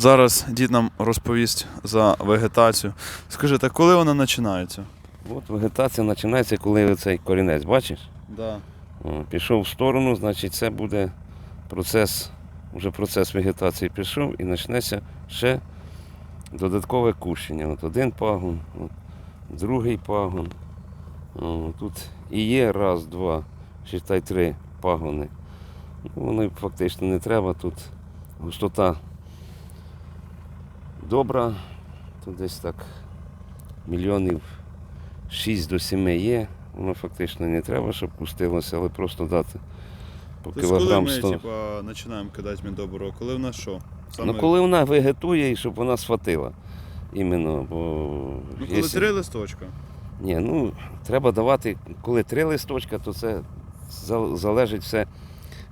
Зараз дід нам розповість за вегетацію. Скажи, так коли вона починається? От вегетація починається, коли цей корінець, бачиш? Да. О, Пішов в сторону, значить це буде процес, вже процес вегетації пішов і почнеться ще додаткове кущення. От один пагон, от другий пагон. О, тут і є раз, два, считай три пагони. Ну, Воно фактично не треба. Тут густота добра, тут десь так мільйонів 6 до 7 є. Воно фактично не треба, щоб пустилося, але просто дати по Тобто, коли кілограм ми типа, починаємо кидати міндобро, коли в нас що? Ну коли вона вегетує і щоб вона схватила. Іменно, бо Ну, коли якщо- три листочка. Ні, ну треба давати, коли три листочка, то це за- залежить все,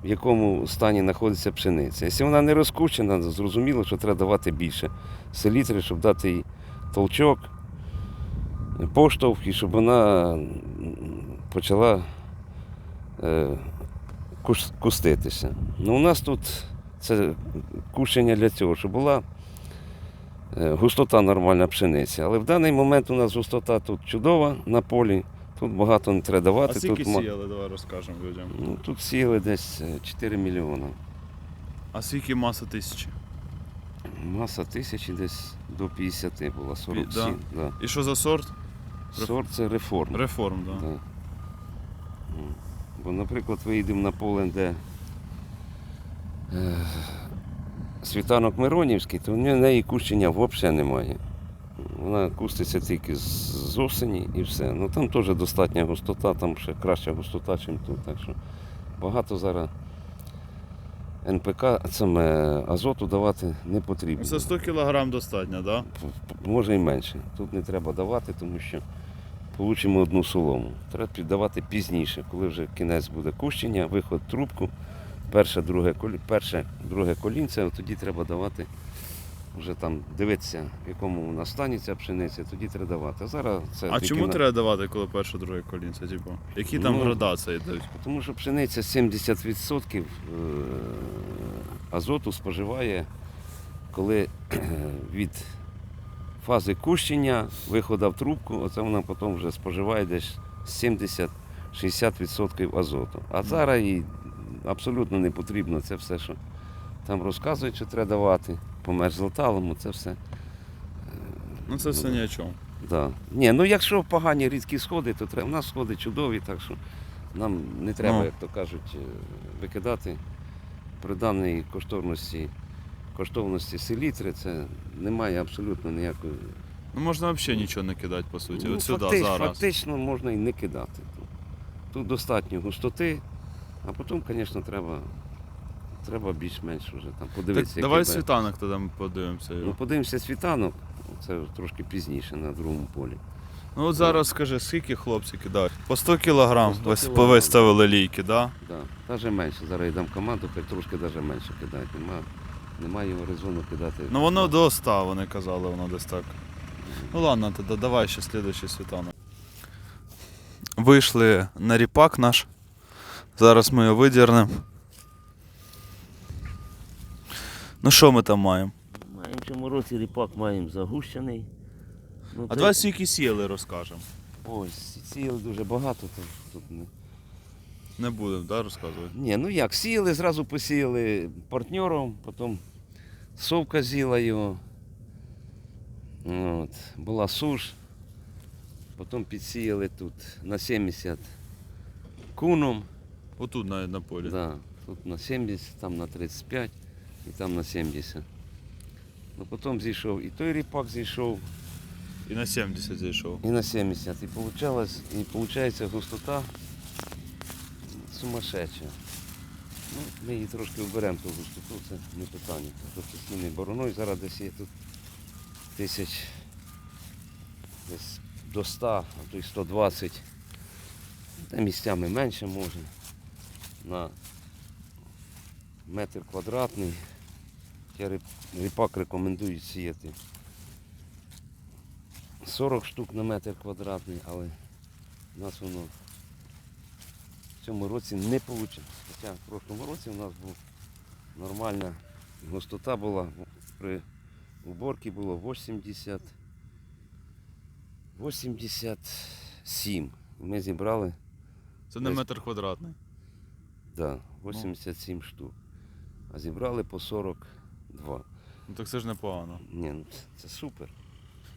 в якому стані знаходиться пшениця. Якщо вона не розкущена, зрозуміло, що треба давати більше селітри, щоб дати їй толчок, поштовх, і щоб вона почала е, кус- куститися. Ну, у нас тут це кущення для цього, щоб була е, густота нормальна пшениці. Але в даний момент у нас густота тут чудова на полі, тут багато не треба А давати. скільки Тут, сіяли, давай розкажемо людям. ну, тут сіяли десь е, 4 мільйони. А скільки маса тисячі? Маса тисячі десь до 50 була, 47. Да. І що за сорт? Сорт це реформ. Реформ, так. Да. Да. Бо, наприклад, виїдемо на поле, де е, світанок Миронівський, то в неї кущення взагалі немає. Вона куститься тільки з, осені і все. Ну там теж достатня густота, там ще краща густота, ніж тут. Так що багато зараз НПК саме азоту давати не потрібно. За 100 кг достатньо, так? Да? Може і менше. Тут не треба давати, тому що получимо одну солому. Треба піддавати пізніше, коли вже кінець буде кущення, виход трубку, перше, друге, перше, друге колінце, тоді треба давати. Вже там дивитися, в якому вона стані ця пшениця, тоді треба давати. А зараз це А тільки чому на- треба давати, коли перше, друге колінце? Типу? Які там Ну, градації йдуть? Тому що пшениця 70% е, азоту споживає, коли від фази кущення, виходу в трубку, оце вона потім вже споживає десь 70-60% азоту. А зараз їй абсолютно не потрібно це все, що там розказують, що треба давати, по мерзлоталому, це все. Ну це все ні о чому. Да. Ні, ну якщо погані рідкі сходи, то треба. У нас сходи чудові, так що нам не треба, Ну. як то кажуть, е, викидати при даній коштовності, коштовності селітри, це немає абсолютно ніякої. Ну можна взагалі нічого не кидати, по суті. Ну, От сюди фактич- зараз. Фактично можна і не кидати. Тут, тут достатньо густоти, а потім, звісно, треба, треба більш-менш вже там Так, подивитися. давай який світанок тоді ми подивимося. Ну, подивимося світанок, це трошки пізніше на другому полі. Ну от зараз скажи, скільки хлопці кидають? По 100 кг По 100 вис- кілограм. повиставили лійки, да? Да, навіть менше. Зараз дам команду, хай трошки навіть менше кидають. Нема, немає його резону кидати. Ну воно до 100, вони казали, воно десь так. Ну ладно, тоді давай ще слідуючий світанок. Вийшли на ріпак наш. Зараз ми його видірнемо. Ну що ми там маємо? Маємо в цьому році ріпак маємо загущений. Ну, А це- давай скільки сіяли розкажемо. Ось, сіяли дуже багато. То, тут не... Не будемо, да, розказувати. Ні, ну як, сіяли, зразу посіяли партнером, потім совка з'їла його. От, була суш. Потім підсіяли тут на 70 куном. Отут навіть на полі. Да, тут на 70, там на 35 і там на 70. Ну потім зійшов і той ріпак зійшов, І на 70 зайшов. і на 70. І получалось, і получається густота сумасшедша. Ну, ми її трошки вберемо ту густоту, це не питання. Професійний бороною зараз десь є тут тисяч десь до 100, а то й 120. Та місцями менше може. На метр квадратний. Я ріп- ріпак рекомендую сіяти 40 штук на метр квадратний, але у нас воно в цьому році не вийшло. Хоча в прошлому році у нас була нормальна густота була при Уборки було 80. 87. Ми зібрали Це не метр квадратний. да, 87 штук. А зібрали по 42. Ну так це ж непогано. Ні, ну це, це супер.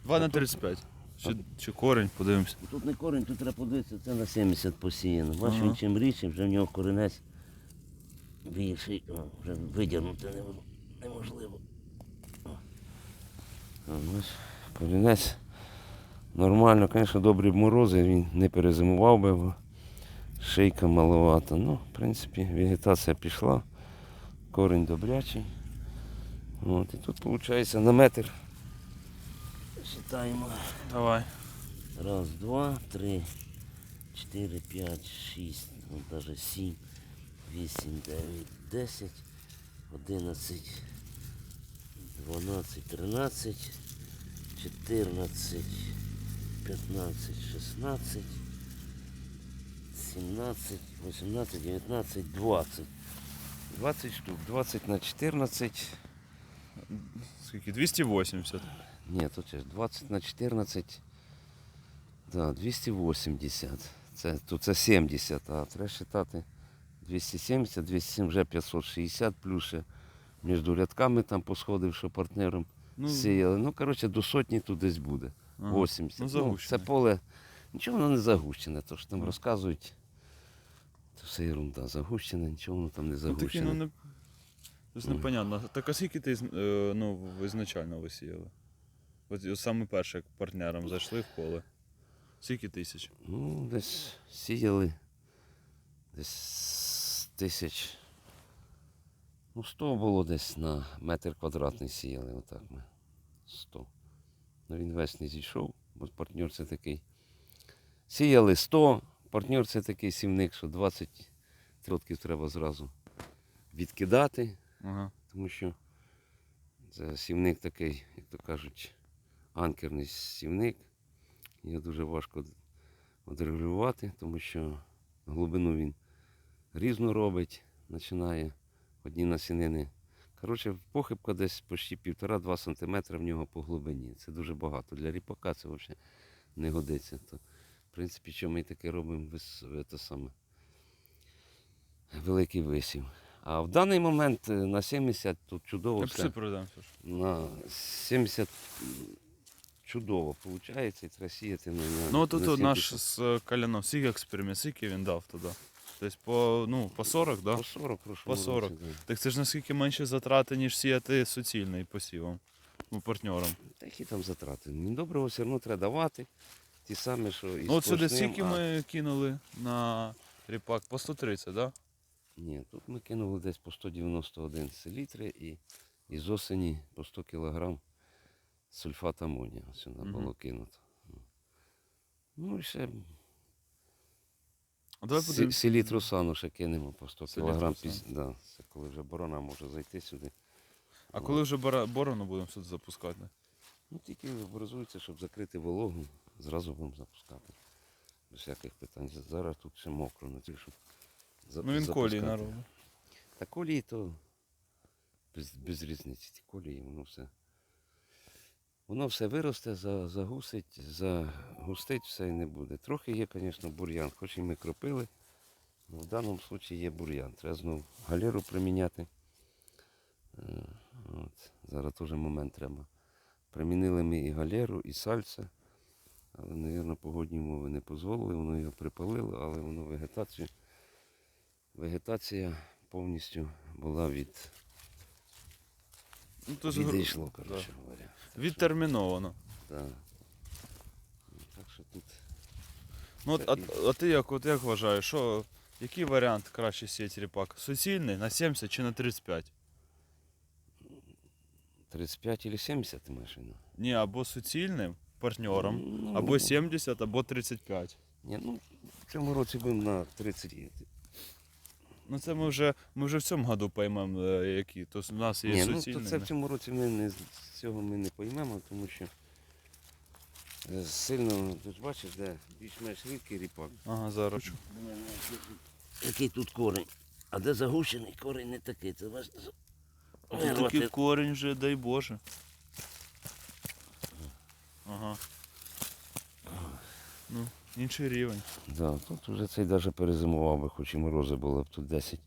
2 на 35. Чи, чи корінь, подивимося. Тут не корінь, тут треба подивитися, це на 70 посіяно. Бачиш, Ага. він чим рідше, вже в нього коренець більший, О, вже видягнути нем- неможливо. А, бач, Корінець нормально, звісно, добрі морози, він не перезимував би, бо шийка маловата. Ну, в принципі, вегетація пішла, корінь добрячий. От, і тут виходить на метр. Считаємо. Давай. Раз, два, три, чотири, п'ять, шість, ну навіть сім, вісім, дев'ять, десять, одинадцять, дванадцять, тринадцять, чотирнадцять, п'ятнадцять, шістнадцять, сімнадцять, вісімнадцять, дев'ятнадцять, двадцять. 20 штук, 20 на 14. Скільки? 280. Ні, тут 20 на 14. Да, 280. Це, тут це 70, а треба вважати 270, 207 вже 560, плюс ще між рядками там посходив, що партнером Ну, сіяли. Ну, коротше, до сотні тут десь буде. ага. 80. Ну, Ну, це поле. Нічого воно не загущене, то що там Ага. розказують. Це все ерунда. Загущене, нічого воно там не Ну, такі, загущене. ну, Тобто непонятно. Так а скільки ти е, ну, ви ізначально висіяли? От саме перше, як партнером зайшли в поле. Скільки тисяч? Ну, десь сіяли. Десь тисяч. Ну, 100 було десь на метр квадратний сіяли, отак ми. 100. Ну він весь не зійшов, бо партнер це такий. Сіяли 100, партнер це такий сівник, що 20 років треба зразу відкидати, Ага. тому що це сівник такий, як то кажуть, анкерний сівник. Його дуже важко одрегулювати, тому що глибину він різну робить, починає одні насінини. Коротше, похибка десь почти 1,5-2 см в нього по глибині. Це дуже багато. Для ріпака це взагалі не годиться. То, в принципі, що ми таке робимо це саме, великий висів. А в даний момент е, на 70 тут чудово все. продам. На 70 чудово виходить і треба сіяти на, Ну от на наш з е, Каляном, скільки експеримент, скільки він дав туди? Тобто по, ну, по 40, да? По 40 прошу. По 40. Так це ж наскільки менше затрати, ніж сіяти суцільний посівом. Ну, партнером. Та які там затрати? Доброго все одно треба давати. Ті самі, що і Ну от сюди скільки а- ми кинули на ріпак? По 130, да? Ні, тут ми кинули десь по 191 селітри і із осені по 100 кг сульфат амонія сюди Мгм. було кинуто. Ну і ще А давай сі- селітру сану ще кинемо по 100 Селітру кг. Піз... Да, це коли вже борона може зайти сюди. А коли вже бора- борону будемо сюди запускати? Ну тільки образується, щоб закрити вологу, зразу будемо запускати. Без всяких питань. Зараз тут ще мокро, не щоб за- Ну він запускати. колії наробить. Та колії то без, без різниці. Ті колії, воно все. Воно все виросте, за- загусить, загустить все і не буде. Трохи є, звісно, бур'ян, хоч і ми кропили. але В даному випадку є бур'ян. Треба знову галеру приміняти. Е, От. Зараз теж момент треба. Примінили ми і галеру, і сальце. Але, мабуть, погодні умови не дозволили, воно його припалило, але воно вегетацію. Вегетація повністю була від Ну, то ж гру- відійшло, коротше говоря. Відтерміновано. Так. Так що тут. Ну, от, а, а ти як, от як вважаєш, що, який варіант краще сіяти ріпак? Суцільний на 70 чи на 35? 35 или 70 ти маєш в? Ні, або суцільним партнером, Ну, або 70, або 35. Ні, ну, в цьому році будемо на 30. Ну це ми вже, ми вже в цьому году поймемо, е, які. Тобто у нас є Ні, ну, то це в цьому році ми не, з цього ми не поймемо, тому що е, сильно, ж бачиш, де більш-менш рідкий ріпак. Ага, зараз. Який тут корінь? А де загущений корінь не такий. Це бачите, Тут такий корінь вже, дай Боже. Ага. Ну, інший рівень. Да, тут вже цей навіть перезимував би, хоч і морози були б тут 10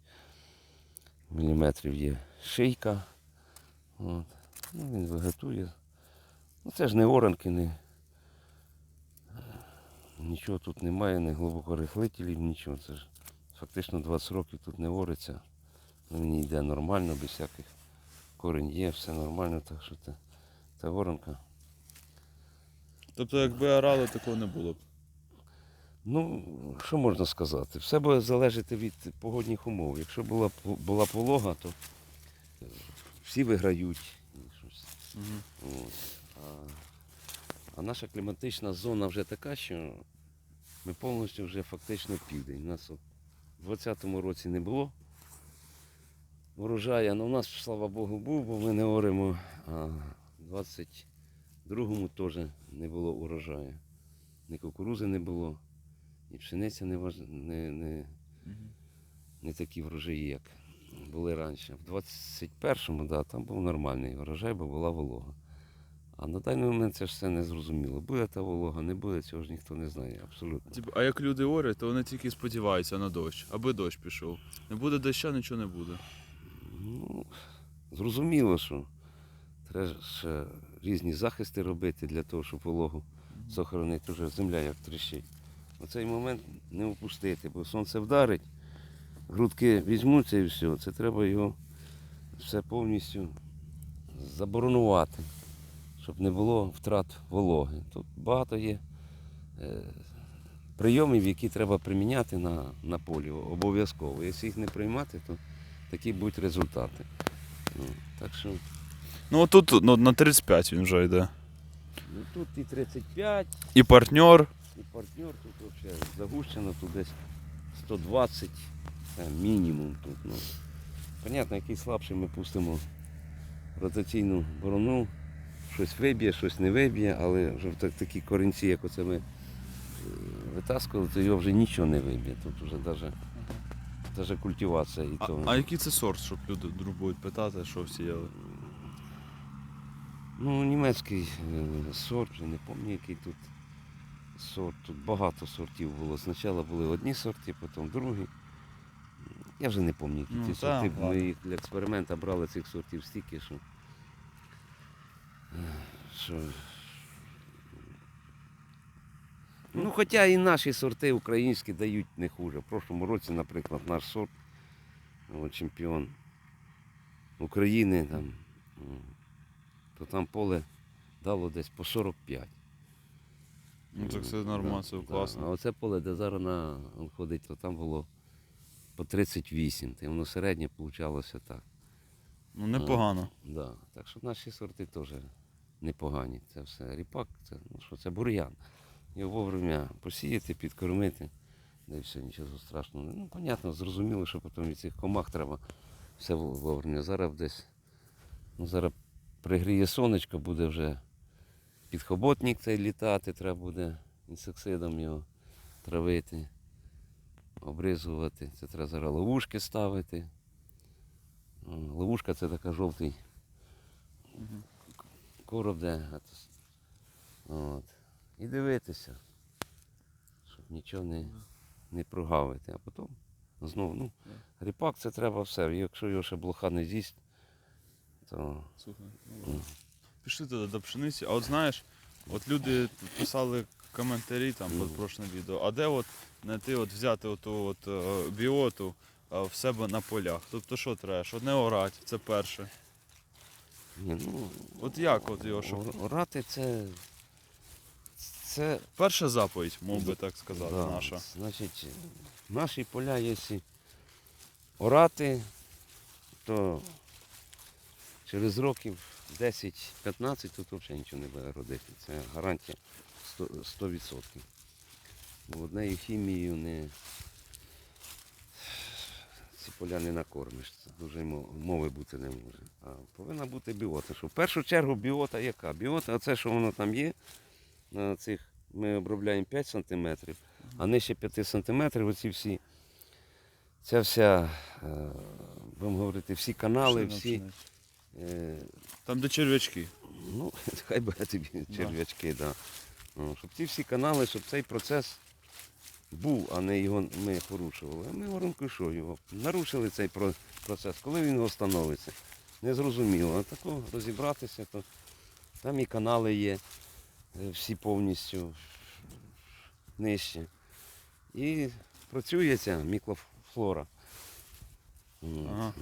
мм є шийка. От. Ну, він вегетує. Ну, це ж не оранки, не... нічого тут немає, не глибокорихлителів, нічого. Це ж фактично 20 років тут не ориться. Він йде нормально, без всяких корень є, все нормально, так що це, оранка. Тобто, якби орали, такого не було б. Ну, що можна сказати? Все буде залежати від погодних умов. Якщо була, була полога, то всі виграють. Угу. А, а наша кліматична зона вже така, що ми повністю вже фактично південь. У нас от в 20-му році не було урожаю, але у нас, слава Богу, був, бо ми не оремо. А в 22-му теж не було урожаю. Ні кукурузи не було, ні пшениця не, важ... не, не, не такі врожаї, як були раніше. В 21-му, да, там був нормальний врожай, бо була волога. А на даний момент це ж все не зрозуміло. Буде та волога, не буде, цього ж ніхто не знає, абсолютно. Типу, а як люди орять, то вони тільки сподіваються на дощ, аби дощ пішов. Не буде доща, нічого не буде. Ну, зрозуміло, що треба ще різні захисти робити для того, щоб вологу сохранити вже земля як тріщить. У цей момент не упустити, бо сонце вдарить, грудки візьмуться і все. Це треба його все повністю заборонувати, щоб не було втрат вологи. Тут багато є е, прийомів, які треба приміняти на, на полі обов'язково. Якщо їх не приймати, то такі будуть результати. Ну, так що Ну отут ну, на 35 він вже йде. ну, тут і 35, І партнер. І партнер тут взагалі загущено, тут десь 120 це мінімум тут. Ну. Понятно, який слабший ми пустимо ротаційну борону, щось виб'є, щось не виб'є, але вже в так- такі корінці, як оце ми е, витаскували, то його вже нічого не виб'є. Тут вже навіть, навіть культивація і А, то. а який це сорт, щоб люди друг будуть питати, що всіяли? Ну, німецький е, сорт, вже не пам'ятаю, який тут сорт. Тут багато сортів було. Спочатку були одні сорти, потім другі. Я вже не пам'ятаю, які Ну, ці та, сорти. Ми їх для експерименту брали цих сортів стільки, що. що... Ну, хоча і наші сорти українські дають не хуже. В прошлому році, наприклад, наш сорт, о, чемпіон України, там, то там поле дало десь по 45. Ну так М, нормально, це да. А оце поле, де зараз на, ходить, то там було по 38. І воно середнє получалося так. Ну непогано. Да. Так що наші сорти теж непогані. Це все ріпак, це, ну, що, це бур'ян. Його вовремя посіяти, підкормити. Да і все, нічого страшного. Ну, понятно, зрозуміло, що потім від цих комах треба все вовремя. Зараз десь, ну, зараз пригріє сонечко, буде вже підхоботник цей літати, треба буде інсексидом його травити, обризувати. Це треба зараз ловушки ставити. Ловушка це така жовтий короб, де. От. І дивитися, щоб нічого не, не прогавити. А потім знову, ну, ріпак це треба все. Якщо його ще блоха не з'їсть, то ну, пішли туди до пшениці. А от знаєш, от люди писали коментарі там під Мгм. прошлим відео, а де от знайти, от взяти оту от е, біоту е, в себе на полях? Тобто що треба? Що не орать, це перше. ні, ну, От як от його, щоб ор- орати це. Це перша заповідь, мов би так сказати, Да, наша. Значить, наші поля, якщо орати, то через років 10-15 тут взагалі нічого не буде родити. Це гарантія 100%. 100%. Бо однею хімією не ці поля не накормиш. Це дуже мови бути не може. А повинна бути біота. Що в першу чергу біота яка? Біота, оце, що воно там є, на цих ми обробляємо 5 см, а нижче 5 см оці всі, ця вся, е, будемо говорити, всі канали, всі. Е, Там де черв'ячки. Ну, хай буде тобі черв'ячки, да. Ну, щоб ці всі канали, щоб цей процес був, а не його ми порушували. А ми воронку що його? Нарушили цей процес. Коли він встановиться? Не зрозуміло. А тако розібратися, то там і канали є е, всі повністю нижче. І працює ця мікрофлора. Ага.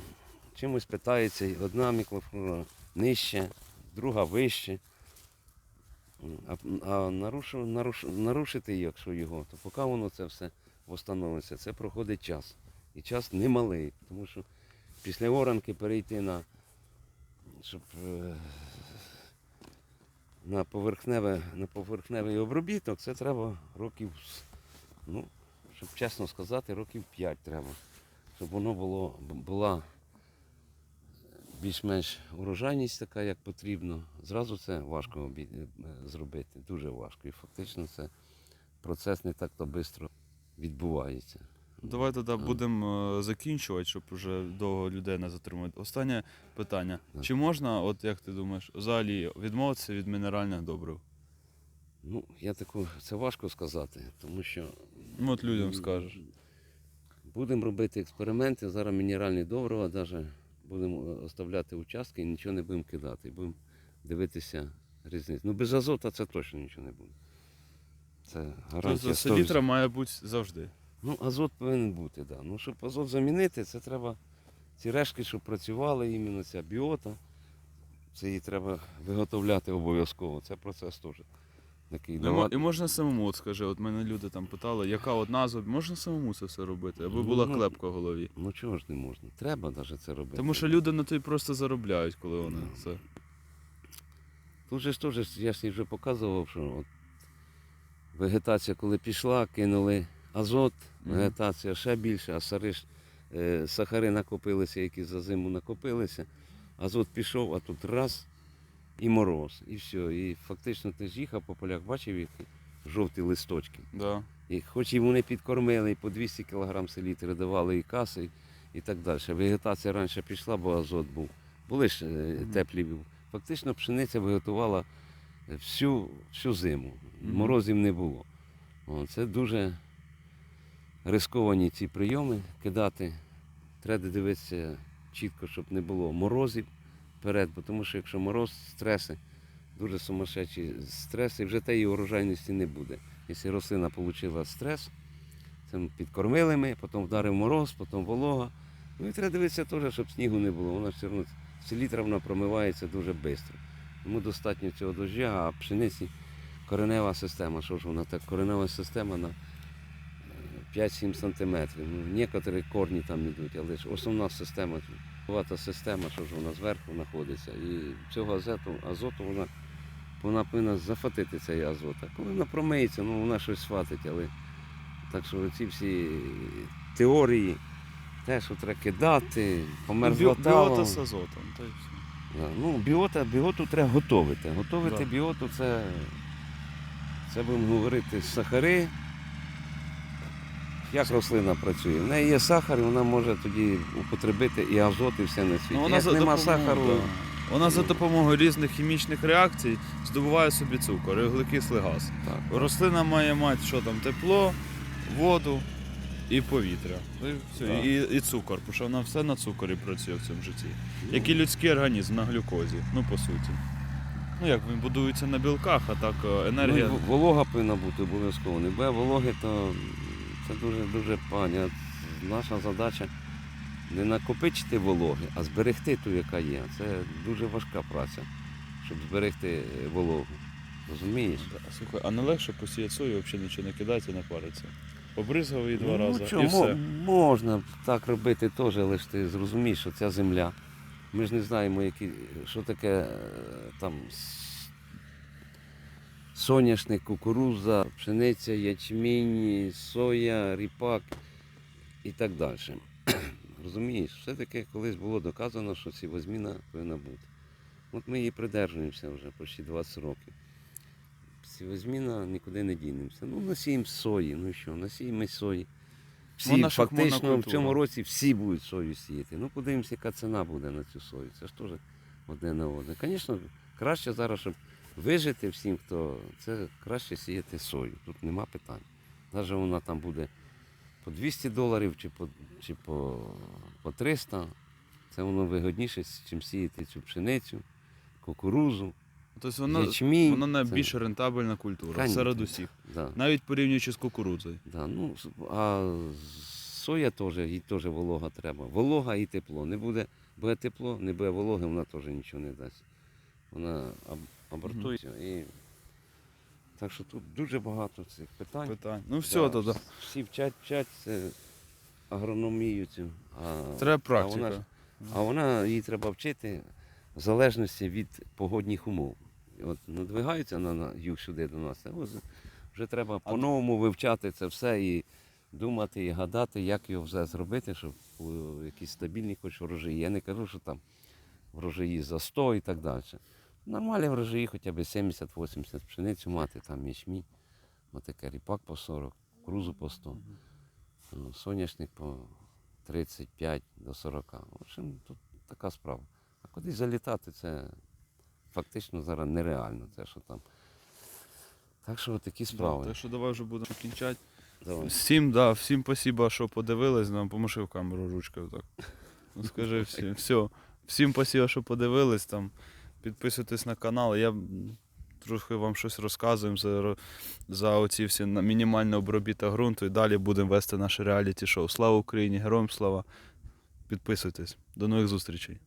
Чимось питається одна мікрофлора нижче, друга вище. А, а нарушу, наруш, нарушити, якщо його, то поки воно це все встановиться, це проходить час. І час немалий, тому що після оранки перейти на, щоб, е, на, поверхневе, на поверхневий обробіток, це треба років, ну, щоб чесно сказати, років 5 треба. Щоб воно було, була більш-менш урожайність така, як потрібно. Зразу це важко е, зробити, дуже важко. І фактично це процес не так-то швидко відбувається. Давай тоді будемо е, закінчувати, щоб вже довго людей не затримувати. Останнє питання. Так. Чи можна, от як ти думаєш, взагалі відмовитися від мінеральних добрив? Ну, я таку, це важко сказати, тому що Ну, от людям скажеш. будемо робити експерименти. Зараз мінеральні добрива, навіть будемо е, оставляти участки і нічого не будемо кидати. Будемо дивитися різницю. Ну, без азота це точно нічого не буде. Це гарантія. Тобто селітра має бути завжди. Ну, азот повинен бути, да. Ну, щоб азот замінити, це треба ці решки, щоб працювали, іменно ця біота. Це її треба виготовляти обов'язково. Це процес теж. Такий І, мо- давати. і можна самому, от скажи, от мене люди там питали, яка от назва, можна самому це все робити, аби була Ну, клепка в голові. Ну чого ж не можна? Треба навіть це робити. Тому що люди на то й просто заробляють, коли вони це. Тут же ж теж, я ж їй вже показував, що от вегетація, коли пішла, кинули азот, Мгм. вегетація ще більше, а сари ж, е, сахари накопилися, які за зиму накопилися. Азот пішов, а тут раз і мороз, і все. І фактично ти ж їхав по полях, бачив їх жовті листочки. Да. І хоч і вони підкормили, і по 200 кг селітри давали і каси, і так далі. Вегетація раніше пішла, бо азот був. Були ж е, теплі. Фактично пшениця виготувала всю, всю зиму. Морозів не було. Це дуже рисковані ці прийоми кидати. Треба дивитися чітко, щоб не було морозів вперед, бо тому що якщо мороз, стреси, дуже сумасшедші стреси, вже тієї урожайності не буде. Якщо рослина отримала стрес, це підкормили ми, потім вдарив мороз, потім волога. Ну і треба дивитися теж, щоб снігу не було. Вона все одно селітра промивається дуже швидко. Тому достатньо цього дождя, а пшениці коренева система. Що ж вона так? Коренева система на е, 5-7 сантиметрів. Ну, некоторі корні там йдуть, але ж основна система, багата система, що ж вона зверху знаходиться. І цього азоту, азоту вона, вона повинна зафатити цей азот. А коли вона промиється, ну вона щось схватить, але так що ці всі теорії, те, що треба кидати, помер Бі- Біота з азотом. Та й все. Да, Ну, біота, біоту треба готувати. Готувати Да. біоту це, це будемо говорити, сахари. Як рослина працює? В неї є сахар, і вона може тоді употребити і азот, і все на світі. Ну, вона Як за нема допомогою, сахару, да. Вона за допомогою різних хімічних реакцій здобуває собі цукор і вуглекислий газ. так. Рослина має мати що там, тепло, воду і повітря. І, все, Так. і, і цукор, тому що вона все на цукорі працює в цьому житті. Як і людський організм на глюкозі, ну по суті. Ну як він будується на білках, а так е, енергія. Ну, і волога повинна бути обов'язково. Не без вологи, то це дуже дуже паня. Наша задача не накопичити вологи, а зберегти ту, яка є. Це дуже важка праця, щоб зберегти е, вологу. Розумієш? Слухай, а не легше посіяти сою, взагалі нічого не кидати і не париться. Побризгав її два рази чого, і все. можна так робити теж, але ж ти зрозумієш, що ця земля. Ми ж не знаємо, які, що таке е, там соняшник, кукуруза, пшениця, ячмінь, соя, ріпак і так далі. Розумієш, все-таки колись було доказано, що сівозміна повинна бути. От ми її придержуємося вже почти 20 років. Сівозміна нікуди не дінемося. Ну, насіємо сої, ну що, насіємо сої. Всі, Вона фактично в цьому році всі будуть сою сіяти. Ну, подивимося, яка ціна буде на цю сою. Це ж теж одне на одне. Звісно, краще зараз, щоб вижити всім, хто це краще сіяти сою. Тут нема питань. Навіть вона там буде по 200 доларів чи по, чи по, по 300. Це воно вигодніше, ніж сіяти цю пшеницю, кукурузу. Тобто воно, Ячмінь, воно це- рентабельна культура Конечно. серед усіх. Да. Навіть порівнюючи з кукурудзою. Да, ну, а соя теж, їй теж волога треба. Волога і тепло. Не буде, буде тепло, не буде вологи, вона теж нічого не дасть. Вона абортується. І... Так що тут дуже багато цих питань. Питань. Ну все, Да, тоді. Всі вчать, вчать це агрономію цю. А, Треба А вона, ж- а вона її треба вчити в залежності від погодних умов. І От надвигаються на, на юг сюди до нас. а вже треба по-новому вивчати це все і думати, і гадати, як його все зробити, щоб були якісь стабільні хоч врожаї. Я не кажу, що там врожаї за 100 і так далі. Нормальні врожаї хоча б 70-80 пшеницю мати, там ячмінь, отаке ріпак по 40, крузу по 100, ну, соняшник по 35 до 40. В общем, тут така справа. А кудись залітати це фактично зараз нереально. Це що там. Так що такі справи. так що давай вже будемо кінчати. Давай. Всім, да, всім спасибо, що подивились. Нам поможи в камеру ручкою так. Ну скажи всім. Все. Всім спасибо, що подивились там. Підписуйтесь на канал. Я трохи вам щось розказуємо за, за оці всі мінімальне обробіта ґрунту і далі будемо вести наше реаліті шоу. Слава Україні! Героям слава! Підписуйтесь. До нових зустрічей.